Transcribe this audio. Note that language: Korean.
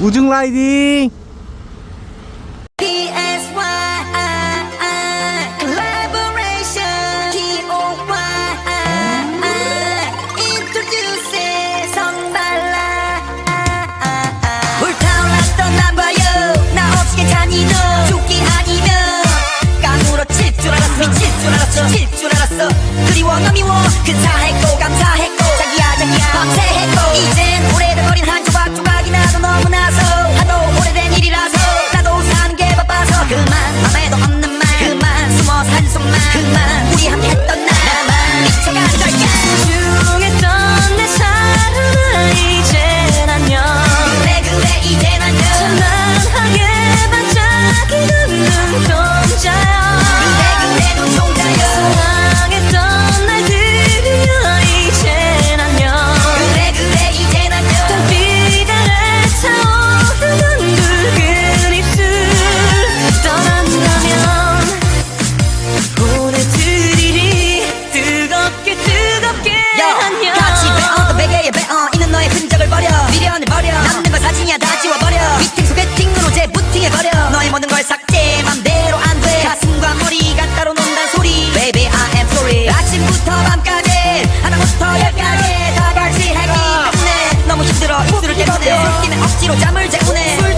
우중 라이딩 미칠 줄 알았어 그리워 너 미워 그 차했고 감사했고 자기야 자기야 밤새 억지로 잠을 재우네.